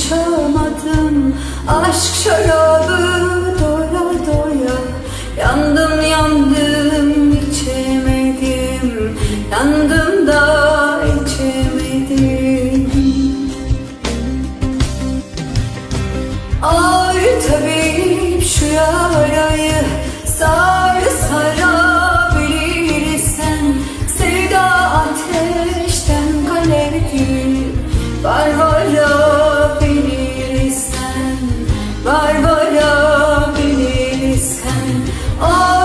uçamadım Aşk şarabı doya doya Yandım yandım içemedim. Yandım da içemedim. Ağır tabip şu yarayı Oh.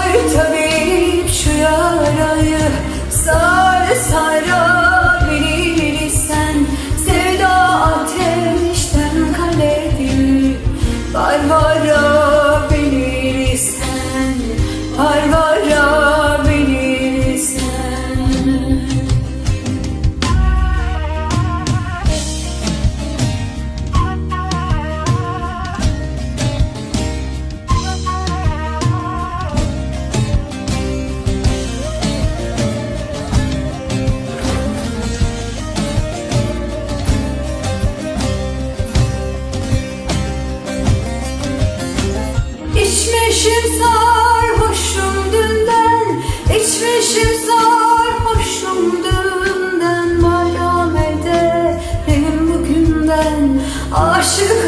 sugar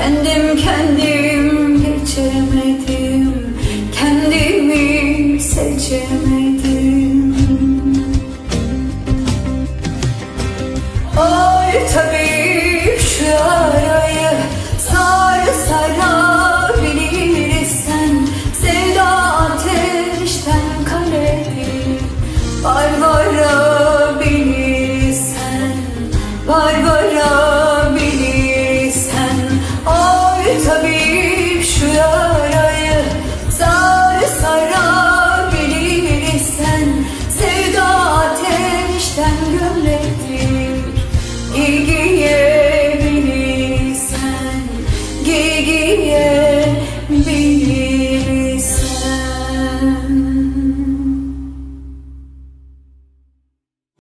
Kendim kendim geçemedim. Kendimi seçemedim. Ay tabii şu yarayı sar sarabilirsen Sevda ateşten kaledir Barbarabilirsen Barbarabilirsen Ziggy.